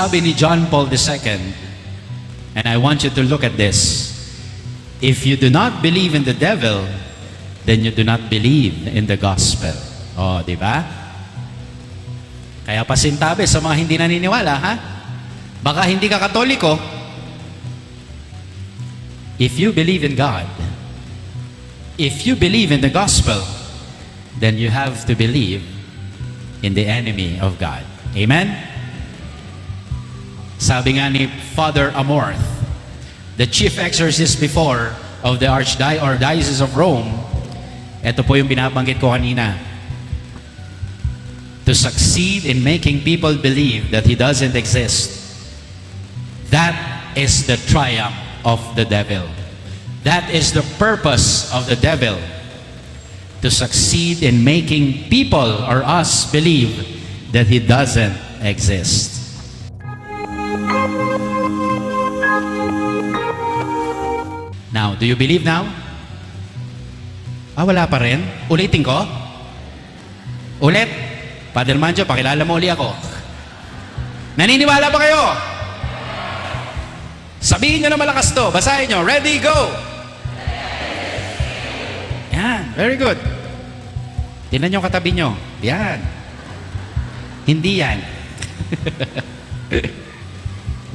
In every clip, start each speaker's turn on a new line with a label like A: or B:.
A: Sabi ni John Paul II, and I want you to look at this. If you do not believe in the devil, then you do not believe in the gospel. Oh, di ba? Kaya pasintabi sa mga hindi naniniwala, ha? Baka hindi ka katoliko. If you believe in God, if you believe in the gospel, then you have to believe in the enemy of God. Amen? Sabi nga ni Father Amorth, the chief exorcist before of the Archdiocese of Rome, ito po yung binabanggit ko kanina. To succeed in making people believe that He doesn't exist, that is the triumph of the devil. That is the purpose of the devil. To succeed in making people or us believe that He doesn't exist. Now, do you believe now? Ah, wala pa rin? Ulitin ko? Ulit? Father Manjo, pakilala mo uli ako. Naniniwala ba kayo? Sabihin nyo na malakas to. Basahin nyo. Ready, go! Yan. Very good. Tingnan nyo katabi nyo. Yan. Hindi yan.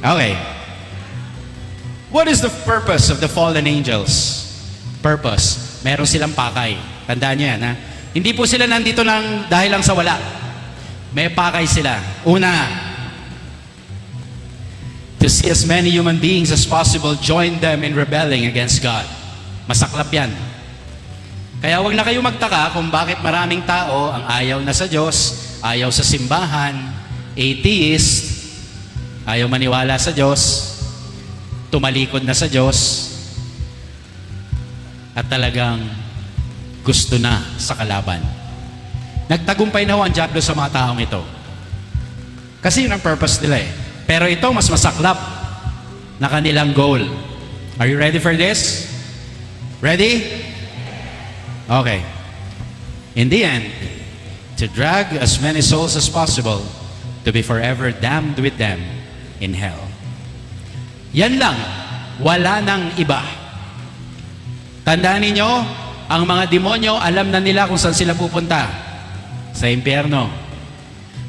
A: okay. What is the purpose of the fallen angels? Purpose. Meron silang pakay. Tandaan nyo yan, ha? Hindi po sila nandito lang dahil lang sa wala. May pakay sila. Una, to see as many human beings as possible join them in rebelling against God. Masaklap yan. Kaya wag na kayo magtaka kung bakit maraming tao ang ayaw na sa Diyos, ayaw sa simbahan, atheist, ayaw maniwala sa Diyos, tumalikod na sa Diyos, at talagang gusto na sa kalaban. Nagtagumpay na ho ang Diablo sa mga taong ito. Kasi yun ang purpose nila eh. Pero ito, mas masaklap na kanilang goal. Are you ready for this? Ready? Okay. In the end, to drag as many souls as possible to be forever damned with them in hell. Yan lang. Wala nang iba. Tandaan ninyo, ang mga demonyo, alam na nila kung saan sila pupunta. Sa impyerno.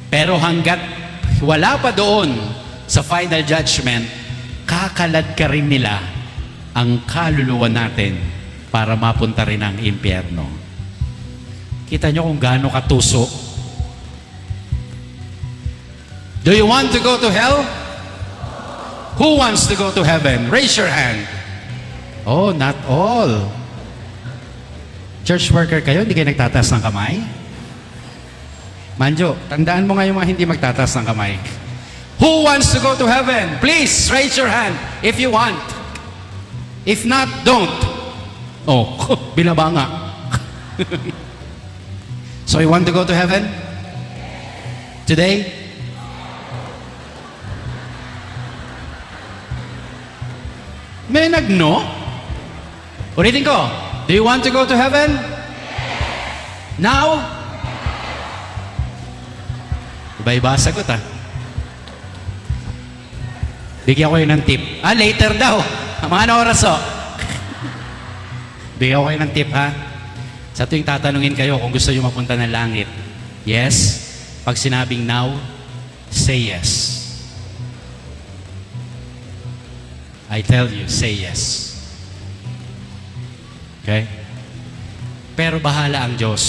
A: Pero hanggat wala pa doon sa final judgment, kakalad ka rin nila ang kaluluwa natin para mapunta rin ang impyerno. Kita nyo kung gaano katuso. Do you want to go to hell? Who wants to go to heaven? Raise your hand. Oh, not all. Church worker kayo, hindi kayo nagtataas ng kamay? Manjo, tandaan mo nga mga hindi magtataas ng kamay. Who wants to go to heaven? Please, raise your hand if you want. If not, don't. Oh, binaba nga. so you want to go to heaven? Today? May nagno? Ulitin ko. Do you want to go to heaven? Now? Iba-iba sagot ah. Bigyan ko kayo ng tip. Ah, later daw. Mga ano oras oh? Bigyan ko kayo ng tip ha. Sa tuwing tatanungin kayo kung gusto nyo mapunta ng langit. Yes? Pag sinabing now, say yes. I tell you, say yes. Okay? Pero bahala ang Diyos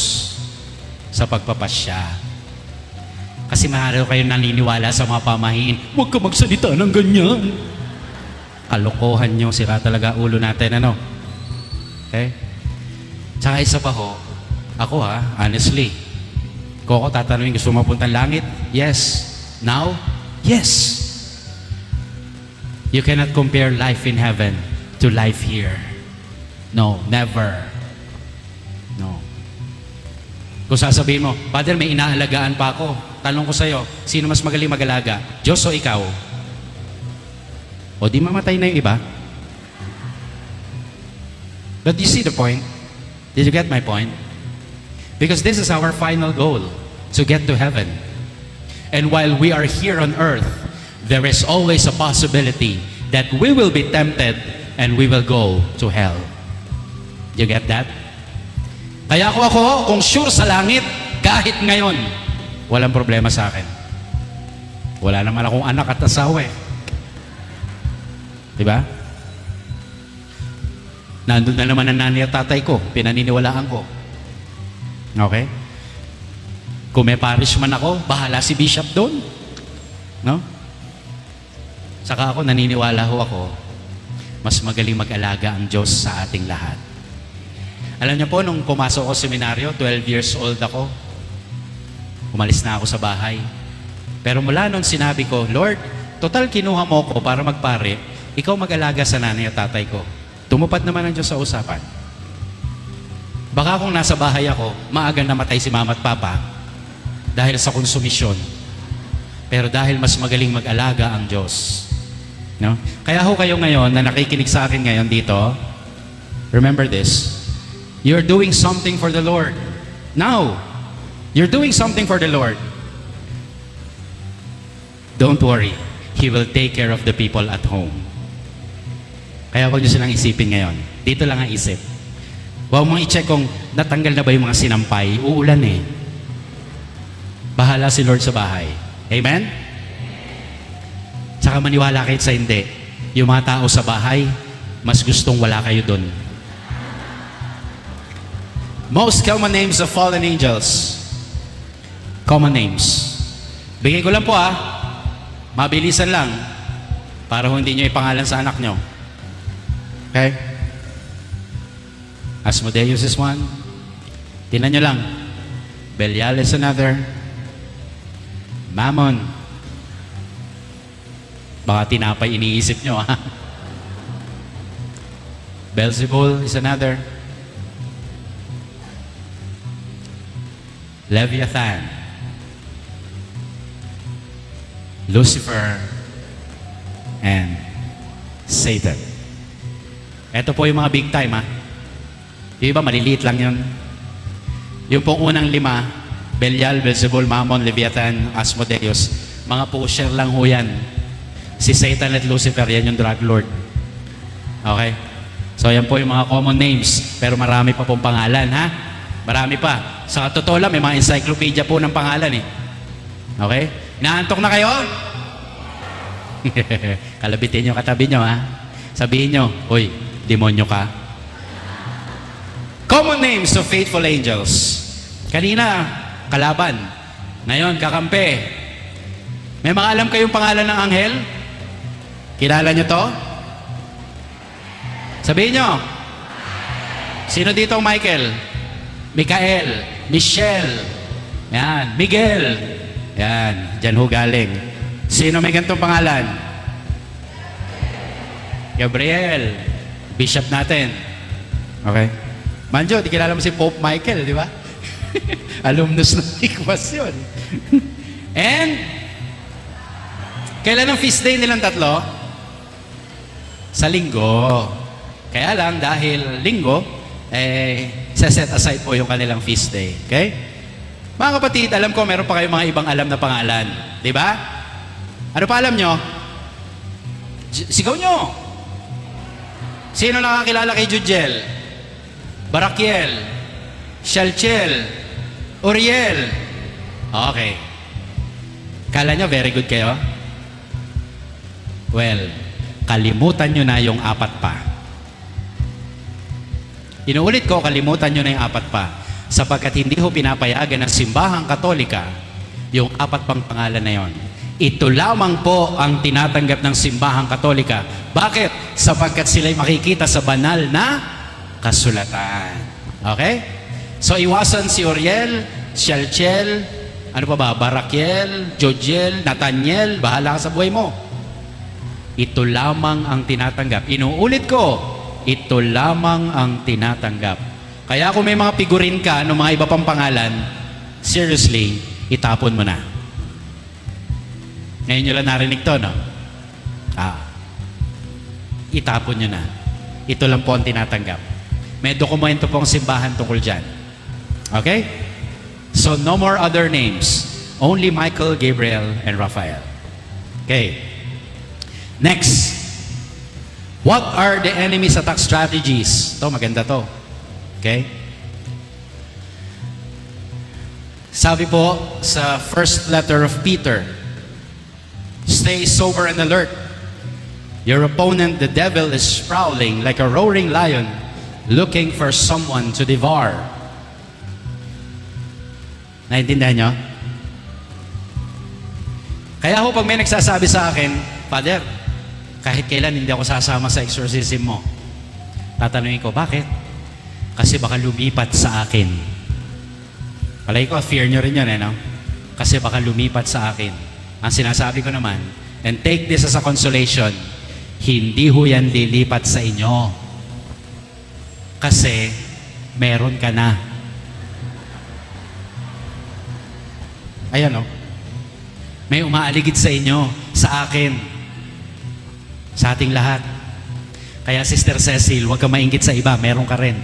A: sa pagpapasya. Kasi mahalo kayo naniniwala sa mga pamahiin. Huwag ka magsalita ng ganyan. Kalokohan nyo, sira talaga ulo natin, ano? Okay? Tsaka isa pa ho, ako ha, honestly, kung ako tatanungin, gusto mo mapuntang langit? Yes. Now? Yes. You cannot compare life in heaven to life here. No, never. No. Kung sasabihin mo, Father, may inaalagaan pa ako. Tanong ko sa'yo, sino mas magaling mag-alaga? Diyos o ikaw? O di mamatay na yung iba? But you see the point? Did you get my point? Because this is our final goal, to get to heaven. And while we are here on earth, there is always a possibility that we will be tempted and we will go to hell. You get that? Kaya ako ako, kung sure sa langit, kahit ngayon, walang problema sa akin. Wala naman akong anak at asawa eh. Di ba? Nandun na naman ang nanay at tatay ko, pinaniniwalaan ko. Okay? Kung may parish man ako, bahala si bishop doon. No? Saka ako, naniniwala ho ako, mas magaling mag-alaga ang Diyos sa ating lahat. Alam niyo po, nung pumasok ako sa seminaryo, 12 years old ako, umalis na ako sa bahay. Pero mula nung sinabi ko, Lord, total kinuha mo ko para magpare, ikaw mag-alaga sa nanay at tatay ko. Tumupad naman ang Diyos sa usapan. Baka kung nasa bahay ako, maaga namatay si mama at papa dahil sa konsumisyon. Pero dahil mas magaling mag-alaga ang Diyos. No? Kaya ho kayo ngayon na nakikinig sa akin ngayon dito, remember this, you're doing something for the Lord. Now, you're doing something for the Lord. Don't worry. He will take care of the people at home. Kaya huwag niyo silang isipin ngayon. Dito lang ang isip. Huwag mong i-check kung natanggal na ba yung mga sinampay. Uulan eh. Bahala si Lord sa bahay. Amen? Tsaka maniwala kahit sa hindi. Yung mga tao sa bahay, mas gustong wala kayo doon. Most common names of fallen angels. Common names. Bigay ko lang po ah. Mabilisan lang. Para hindi nyo ipangalan sa anak nyo. Okay? Asmodeus is one. Tinan nyo lang. Belial is another. Mammon. Baka tinapay iniisip nyo ha. Beelzebul is another. Leviathan. Lucifer. And Satan. Ito po yung mga big time ha. Yung iba maliliit lang yun. Yung pong unang lima, Belial, Beelzebul, Mammon, Leviathan, Asmodeus, mga pusher lang ho yan. Si Satan at Lucifer, yan yung drug lord. Okay? So yan po yung mga common names, pero marami pa pong pangalan, ha? Marami pa. Sa totoo lang, may mga encyclopedia po ng pangalan eh. Okay? Naantok na kayo? Kalabitin nyo katabi nyo, ha? Sabihin nyo, Uy, demonyo ka. Common names of faithful angels. Kanina, kalaban. Ngayon, kakampi. May mga alam kayong pangalan ng anghel? Kilala nyo to? Sabihin nyo. Sino dito ang Michael? Mikael. Michelle. Yan. Miguel. Yan. Diyan ho galing. Sino may ganitong pangalan? Gabriel. Bishop natin. Okay. Manjo, di kilala mo si Pope Michael, di ba? Alumnus ng Ikwas yun. And, kailan ang feast day nilang tatlo? Sa linggo. Kaya lang, dahil linggo, eh, set aside po yung kanilang feast day. Okay? Mga kapatid, alam ko meron pa kayong mga ibang alam na pangalan. Di ba? Ano pa alam nyo? Sigaw nyo! Sino nakakilala kay Jujel? Barakiel? Shalchel? Uriel? Okay. Kala nyo very good kayo? Well, kalimutan nyo na yung apat pa. Inuulit ko, kalimutan nyo na yung apat pa. Sapagkat hindi ho pinapayagan ng simbahang katolika yung apat pang pangalan na yon. Ito lamang po ang tinatanggap ng simbahang katolika. Bakit? Sapagkat sila'y makikita sa banal na kasulatan. Okay? So iwasan si Oriel, Shalchel, ano pa ba? Barakiel, Jodiel, Nathaniel, bahala ka sa buhay mo. Ito lamang ang tinatanggap. Inuulit ko, ito lamang ang tinatanggap. Kaya kung may mga figurin ka ng mga iba pang pangalan, seriously, itapon mo na. Ngayon nyo lang narinig to, no? Ah. Itapon nyo na. Ito lang po ang tinatanggap. May dokumento pong simbahan tungkol dyan. Okay? So, no more other names. Only Michael, Gabriel, and Raphael. Okay. Next. What are the enemy's attack strategies? To maganda to. Okay? Sabi po sa first letter of Peter, Stay sober and alert. Your opponent, the devil, is prowling like a roaring lion, looking for someone to devour. Naintindihan nyo? Kaya ho pag may nagsasabi sa akin, Father, kahit kailan hindi ako sasama sa exorcism mo. Tatanungin ko, bakit? Kasi baka lumipat sa akin. Palagi ko, fear nyo rin yun, eh, no? Kasi baka lumipat sa akin. Ang sinasabi ko naman, and take this as a consolation, hindi ho yan lilipat sa inyo. Kasi, meron ka na. Ayan, no? May umaaligid sa inyo, sa akin, sa ating lahat. Kaya Sister Cecil, huwag ka maingit sa iba, meron ka rin.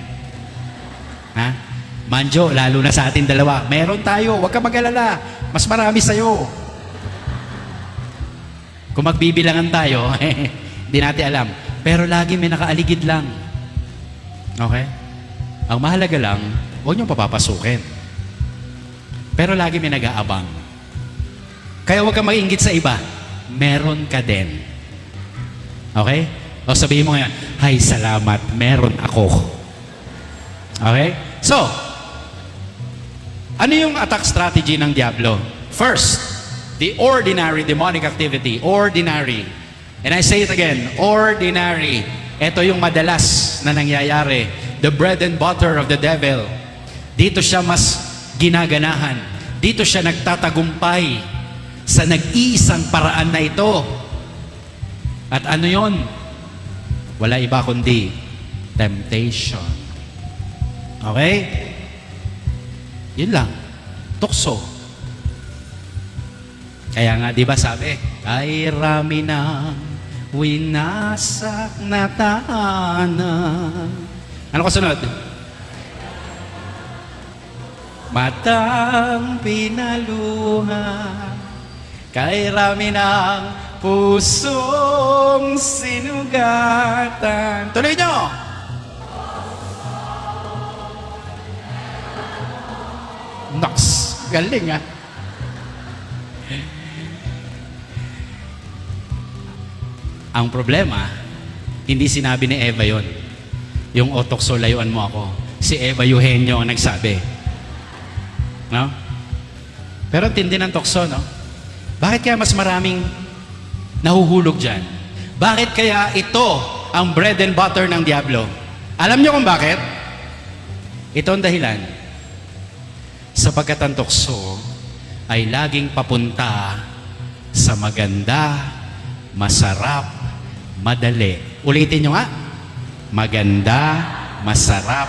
A: Ha? Manjo, lalo na sa ating dalawa, meron tayo, huwag ka mag-alala, mas marami sa'yo. Kung magbibilangan tayo, hindi natin alam. Pero lagi may nakaaligid lang. Okay? Ang mahalaga lang, huwag niyong papapasukin. Pero lagi may nag-aabang. Kaya huwag kang maingit sa iba. Meron ka din. Okay? O sabihin mo ngayon, Hay, salamat, meron ako. Okay? So, ano yung attack strategy ng Diablo? First, the ordinary demonic activity. Ordinary. And I say it again, ordinary. Ito yung madalas na nangyayari. The bread and butter of the devil. Dito siya mas ginaganahan. Dito siya nagtatagumpay sa nag-iisang paraan na ito. At ano yon? Wala iba kundi temptation. Okay? Yun lang. Tukso. Kaya nga, di ba sabi, ay rami na winasak na tahanan. Ano ko sunod? Matang pinaluha Kay rami ng pusong sinugatan. Tuloy nyo! Nox, galing ah. Ang problema, hindi sinabi ni Eva yon. Yung otokso layuan mo ako. Si Eva Eugenio ang nagsabi. No? Pero tindi ng tokso, no? Bakit kaya mas maraming nahuhulog dyan? Bakit kaya ito ang bread and butter ng Diablo? Alam niyo kung bakit? Ito ang dahilan. Sapagkat ang tukso ay laging papunta sa maganda, masarap, madali. Ulitin nyo nga. Maganda, masarap,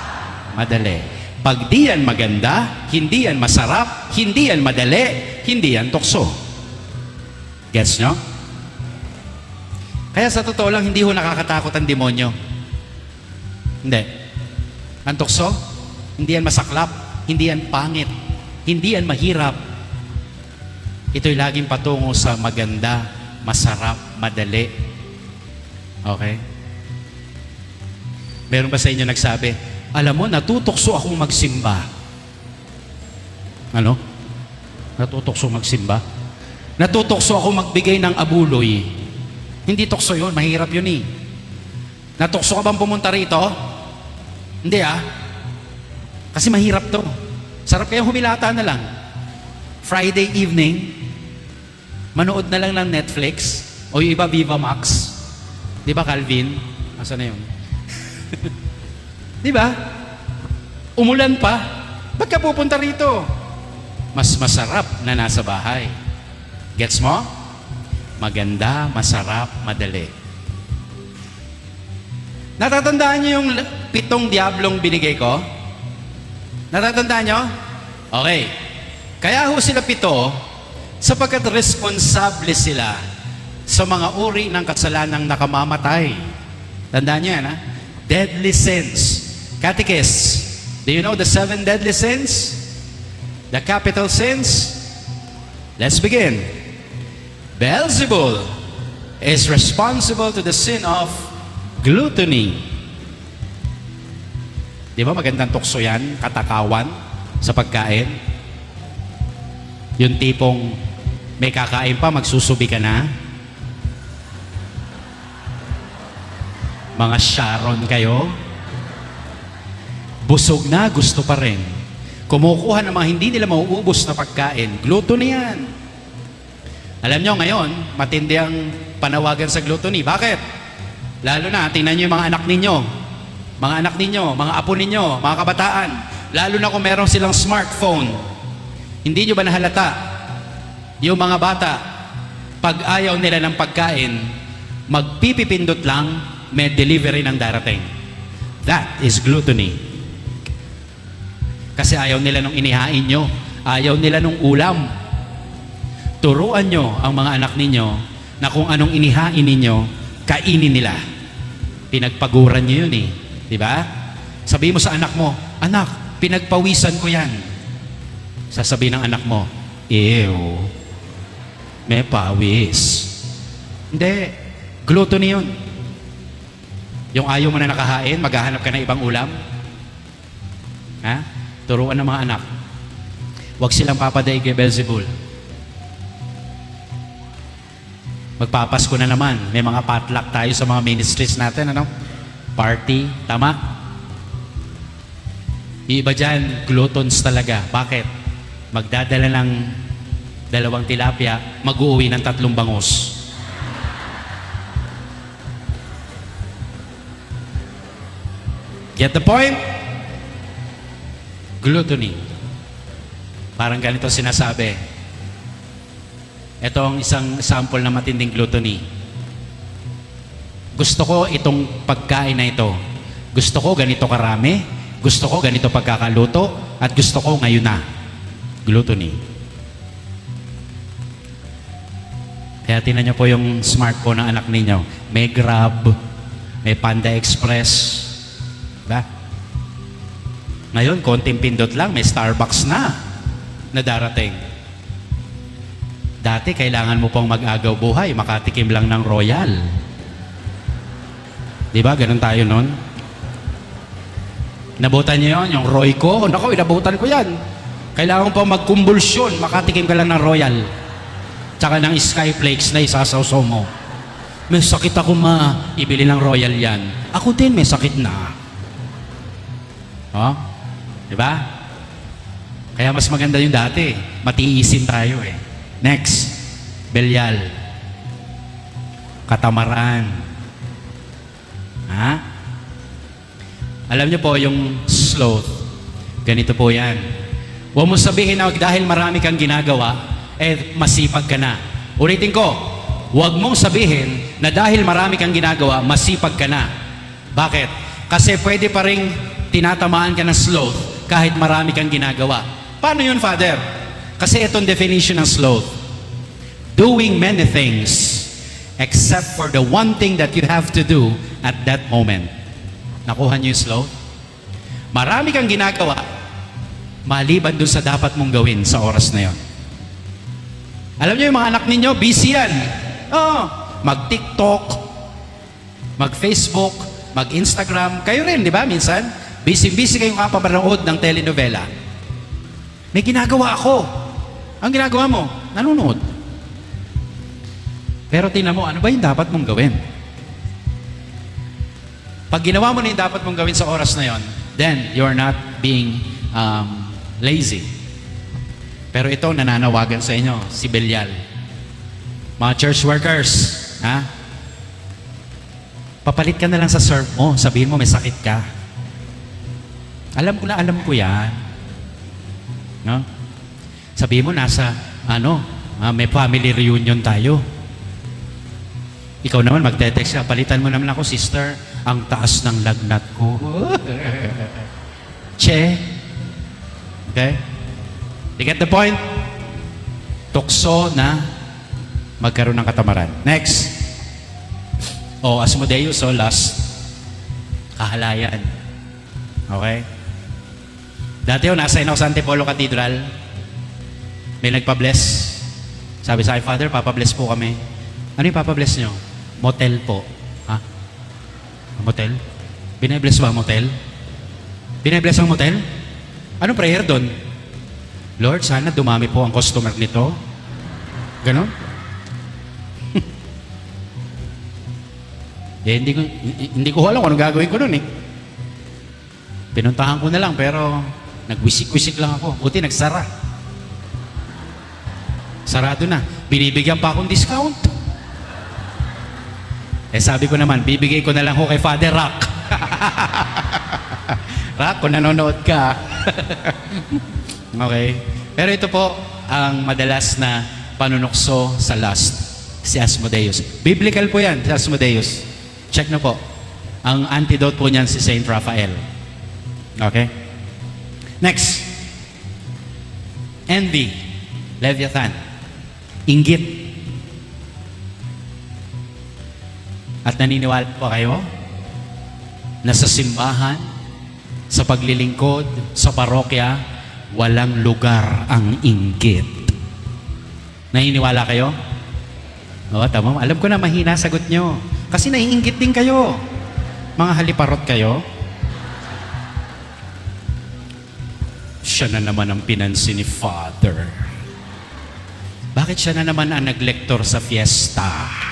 A: madali. Pag di yan maganda, hindi yan masarap, hindi yan madali, hindi yan tukso. Gets nyo? Kaya sa totoo lang, hindi ho nakakatakot ang demonyo. Hindi. Ang tukso, hindi yan masaklap, hindi yan pangit, hindi yan mahirap. Ito'y laging patungo sa maganda, masarap, madali. Okay? Meron ba sa inyo nagsabi, alam mo, natutokso akong magsimba. Ano? Natutokso magsimba? Natutokso ako magbigay ng abuloy. Hindi tukso yun, mahirap yun eh. Natukso ka bang pumunta rito? Hindi ah. Kasi mahirap to. Sarap kayong humilata na lang. Friday evening, manood na lang ng Netflix o yung iba Viva Max. Di ba Calvin? Asa na yun? Di ba? Umulan pa. Ba't ka pupunta rito? Mas masarap na nasa bahay. Gets mo? Maganda, masarap, madali. Natatandaan niyo yung pitong diablong binigay ko? Natatandaan niyo? Okay. Kaya ho sila pito, sapagkat responsable sila sa mga uri ng kasalanang nakamamatay. Tandaan niyo yan, ha? Deadly sins. Catechist, do you know the seven deadly sins? The capital sins? Let's begin. Beelzebul, is responsible to the sin of gluttony. Di ba magandang tukso yan? Katakawan sa pagkain. Yung tipong may kakain pa, magsusubi ka na. Mga Sharon kayo. Busog na, gusto pa rin. Kumukuha ng mga hindi nila mauubos na pagkain. Gluttony yan. Alam nyo ngayon, matindi ang panawagan sa gluttony. Bakit? Lalo na, tingnan nyo yung mga anak ninyo. Mga anak ninyo, mga apo ninyo, mga kabataan. Lalo na kung meron silang smartphone. Hindi nyo ba nahalata? Yung mga bata, pag ayaw nila ng pagkain, magpipipindot lang, may delivery ng darating. That is gluttony. Kasi ayaw nila nung inihain nyo. Ayaw nila nung ulam. Turuan nyo ang mga anak ninyo na kung anong inihain ninyo, kainin nila. Pinagpaguran nyo yun eh. Di ba? Sabi mo sa anak mo, Anak, pinagpawisan ko yan. Sasabi ng anak mo, Ew, may pawis. Hindi, gluttony yun. Yung ayaw mo na nakahain, maghahanap ka ng ibang ulam. Ha? Turuan ng mga anak. Huwag silang papadaig kay Belzebul. Magpapasko na naman. May mga potluck tayo sa mga ministries natin, ano? Party, tama? Yung iba dyan, gluttons talaga. Bakit? Magdadala ng dalawang tilapia, mag-uwi ng tatlong bangus. Get the point? Gluttony. Parang ganito sinasabi. Ito ang isang sample na matinding gluttony. Gusto ko itong pagkain na ito. Gusto ko ganito karami. Gusto ko ganito pagkakaluto. At gusto ko ngayon na. Gluttony. Kaya tinan niyo po yung smartphone ng anak ninyo. May Grab, may Panda Express. Diba? Ngayon, konting pindot lang, may Starbucks na na darating. Dati, kailangan mo pang mag-agaw buhay, makatikim lang ng Royal. Di ba? Ganun tayo nun. Nabutan niyo yun, yung Royco. Naku, inabutan ko yan. Kailangan pa magkumbulsyon, makatikim ka lang ng Royal. Tsaka ng Skyflakes na isasawsaw mo. May sakit ako ma, ibili ng Royal yan. Ako din may sakit na. Oh? Di ba? Kaya mas maganda yung dati. Matiisin tayo eh. Next, Belyal. Katamaran. Ha? Alam niyo po yung sloth. Ganito po yan. Huwag mo sabihin na dahil marami kang ginagawa, eh masipag ka na. Ulitin ko, huwag mong sabihin na dahil marami kang ginagawa, masipag ka na. Bakit? Kasi pwede pa rin tinatamaan ka ng sloth kahit marami kang ginagawa. Paano yun, Father? Kasi itong definition ng sloth. Doing many things except for the one thing that you have to do at that moment. Nakuha niyo yung sloth? Marami kang ginagawa maliban dun sa dapat mong gawin sa oras na yon. Alam niyo yung mga anak ninyo, busy yan. Oo, mag-TikTok, mag-Facebook, mag-Instagram. Kayo rin, di ba, minsan? Busy-busy kayong kapapanood ng telenovela. May ginagawa ako. Ang ginagawa mo, nanonood. Pero tingnan mo, ano ba yung dapat mong gawin? Pag ginawa mo na yung dapat mong gawin sa oras na yon, then you're not being um, lazy. Pero ito, nananawagan sa inyo, si Belial. Mga church workers, ha? Papalit ka na lang sa serve mo. Sabihin mo, may sakit ka. Alam ko na, alam ko yan. No? Sabihin mo, nasa, ano, ah, may family reunion tayo. Ikaw naman, magte-text ka, palitan mo naman ako, sister, ang taas ng lagnat ko. che. Okay? You get the point? Tukso na magkaroon ng katamaran. Next. O, Asmodeus, so last. Kahalayan. Okay? Dati yun, nasa ako sa Antipolo Cathedral. May nagpa-bless. Sabi sa akin, Father, papabless po kami. Ano yung papabless nyo? Motel po. Ha? Motel? Binebless ba motel? Binebless ang motel? Anong prayer doon? Lord, sana dumami po ang customer nito. Ganon? eh, hindi ko, hindi ko alam kung anong gagawin ko noon eh. Pinuntahan ko na lang pero nagwisik-wisik lang ako. Buti nagsara. Sarado na. Binibigyan pa akong discount. Eh sabi ko naman, bibigay ko na lang ho kay Father Rock. Rock, kung nanonood ka. okay. Pero ito po ang madalas na panunokso sa lust. Si Asmodeus. Biblical po yan, si Asmodeus. Check na po. Ang antidote po niyan si Saint Raphael. Okay? Next. Envy. Leviathan. Inggit. At naniniwala po kayo na sa simbahan, sa paglilingkod, sa parokya, walang lugar ang inggit. Naniniwala kayo? Oo, tama. Alam ko na mahina sagot nyo. Kasi naiinggit din kayo. Mga haliparot kayo. Siya na naman ang pinansin ni Father. Bakit siya na naman ang naglektor sa fiesta?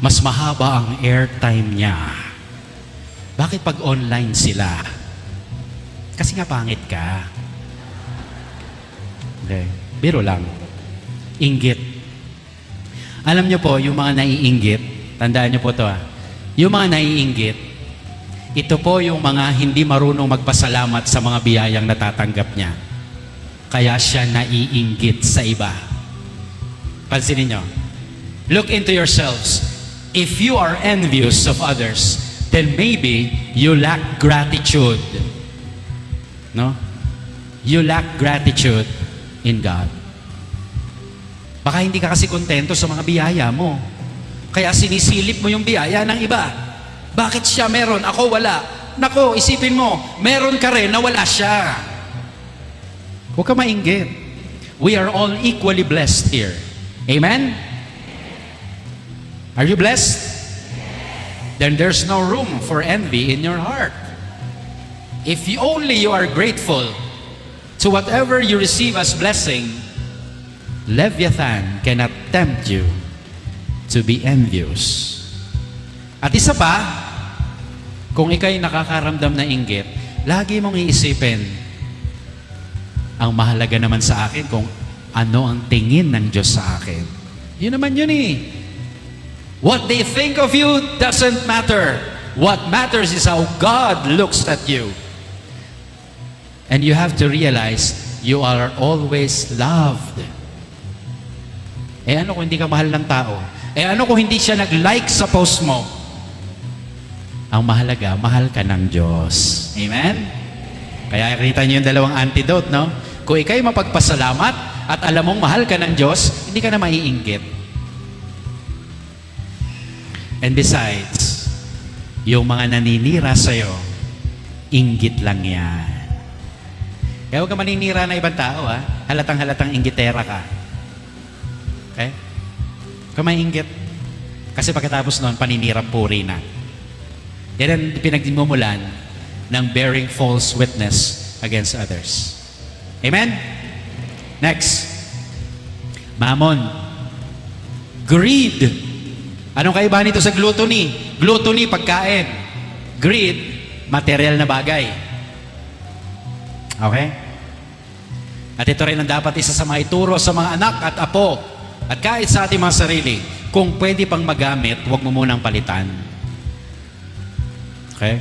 A: Mas mahaba ang airtime niya. Bakit pag online sila? Kasi nga pangit ka. Okay. Biro lang. Inggit. Alam niyo po, yung mga naiinggit, tandaan niyo po to ah. Yung mga naiinggit, ito po yung mga hindi marunong magpasalamat sa mga biyayang natatanggap niya. Kaya siya naiinggit sa iba. Pansinin niyo. Look into yourselves. If you are envious of others, then maybe you lack gratitude. No? You lack gratitude in God. Baka hindi ka kasi kontento sa mga biyaya mo. Kaya sinisilip mo yung biyaya ng iba. Bakit siya meron? Ako wala. Nako, isipin mo, meron ka rin na wala siya. Huwag ka mainggit. We are all equally blessed here. Amen? Are you blessed? Then there's no room for envy in your heart. If you only you are grateful to whatever you receive as blessing, Leviathan cannot tempt you to be envious. At isa pa, kung ikay nakakaramdam na inggit, lagi mong iisipin, ang mahalaga naman sa akin kung ano ang tingin ng Diyos sa akin. Yun naman yun eh. What they think of you doesn't matter. What matters is how God looks at you. And you have to realize you are always loved. Eh ano kung hindi ka mahal ng tao? Eh ano kung hindi siya nag-like sa post mo? Ang mahalaga, mahal ka ng Diyos. Amen? Kaya kita niyo yung dalawang antidote, no? Kung ikay mapagpasalamat at alam mong mahal ka ng Diyos, hindi ka na maiinggit. And besides, yung mga naninira sa'yo, inggit lang yan. Kaya huwag ka maninira na ibang tao, ha? Halatang halatang inggitera ka. Okay? Huwag mainggit. Kasi pagkatapos noon, paninirang puri na. Yan ang pinagmumulan ng bearing false witness against others. Amen? Next. Mammon. Greed. Anong kaiba nito sa gluttony? Gluttony, pagkain. Greed, material na bagay. Okay? At ito rin ang dapat isa sa mga ituro sa mga anak at apo at kahit sa ating mga sarili. Kung pwede pang magamit, huwag mo munang palitan. Okay?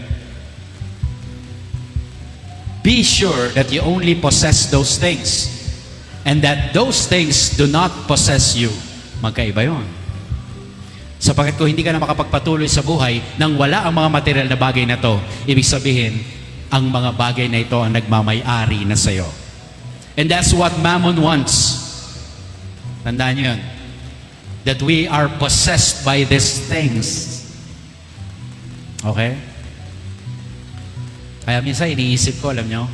A: Be sure that you only possess those things and that those things do not possess you. Magkaiba yon. Sapagkat kung hindi ka na makapagpatuloy sa buhay nang wala ang mga material na bagay na to, ibig sabihin, ang mga bagay na ito ang nagmamay-ari na sa'yo. And that's what Mammon wants. Tandaan niyo yun. That we are possessed by these things. Okay? Kaya minsan iniisip ko, alam nyo,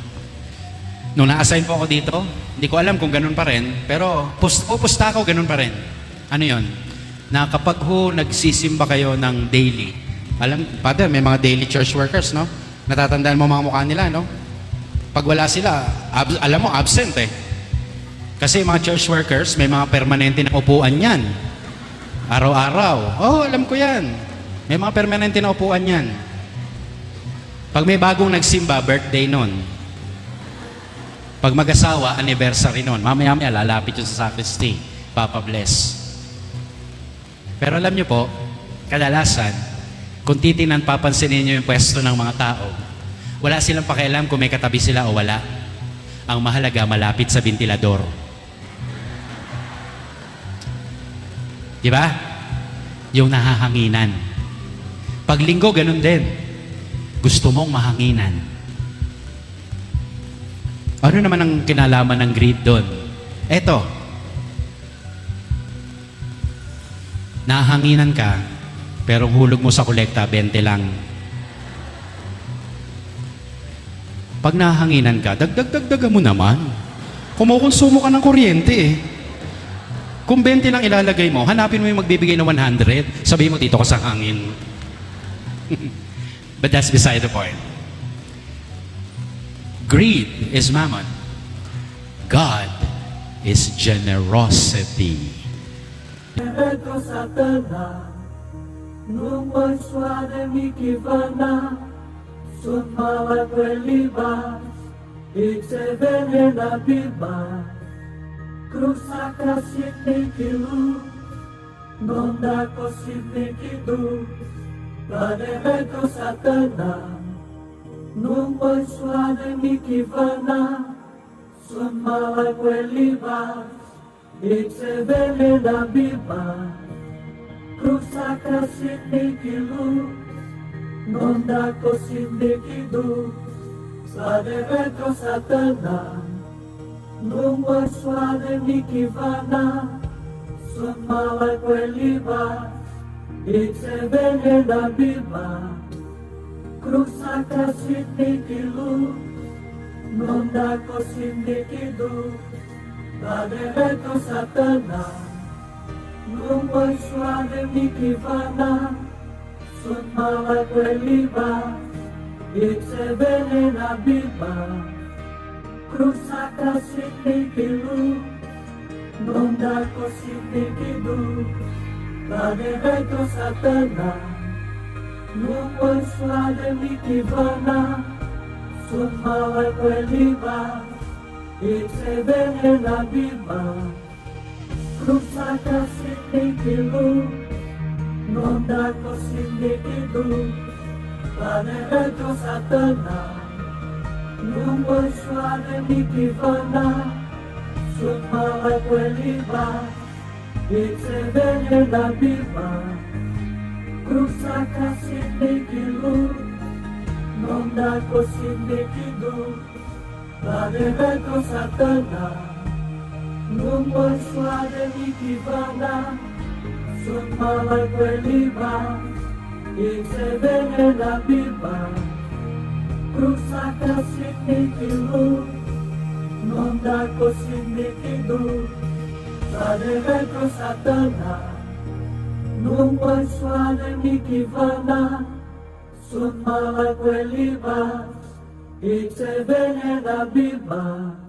A: nung na-assign po ako dito, hindi ko alam kung ganun pa rin, pero pus- pupusta ako, ganun pa rin. Ano yon? Na kapag ho nagsisimba kayo ng daily, alam, Father, may mga daily church workers, no? Natatandaan mo mga mukha nila, no? Pag wala sila, ab- alam mo, absent eh. Kasi mga church workers, may mga permanente na upuan yan. Araw-araw. Oh, alam ko yan. May mga permanente na upuan yan. Pag may bagong nagsimba, birthday nun. Pag mag-asawa, anniversary nun. Mamaya-maya, lalapit yun sa sacristy. Papa bless. Pero alam nyo po, kadalasan, kung titinan papansinin nyo yung pwesto ng mga tao, wala silang pakialam kung may katabi sila o wala. Ang mahalaga, malapit sa ventilador. Di ba? Yung nahahanginan. Pag linggo, ganun din. Gusto mong mahanginan. Ano naman ang kinalaman ng greed doon? Eto, nahanginan ka, pero hulog mo sa kolekta, 20 lang. Pag nahanginan ka, dagdag-dagdagan mo naman. Kumukonsumo ka ng kuryente eh. Kung 20 lang ilalagay mo, hanapin mo yung magbibigay ng 100. Sabihin mo, dito ka sa hangin. But that's beside the point. Greed is mammon. God is generosity.
B: Entra Satana numa suave miquivana, sua mala prelibas, e se venena bibas. viva. sacra se tem que luz, non dá cosifiquidu, planeta Satana, numa suave miquivana, sua mala prelibas. Itzevelena biba, cruz sacra luz, nonda cosindikidu, sadevetro satana, lungua é suade mikivana, sumala coeliba, Itzevelena biba, cruz sacra luz, nonda cosindikidu, Padre tu Satanás, rumbo al suave mi kivana, sumaba cueliba, y se vele la viva, cruza casi tiquilu, donde cosi tiquilu, Padre tu Satanás, rumbo al suave mi kivana, sumaba cueliba, Etrever la Bima, Kusaka Sikikilu, Nondako Sikikilu, Panera do Satana, Numbo Shwane Mikivana, Sumala Kweliba, Etrever la não dá Sikikilu, Nondako Sikikilu, non da così te kidu, Padre ecco Satana, non vuoi suare mi chi vanna, son mala quelli va, e se vene la biba, cruza casi te kilu, non da così te kidu, Padre ecco Satana, non vuoi It's a banana biba.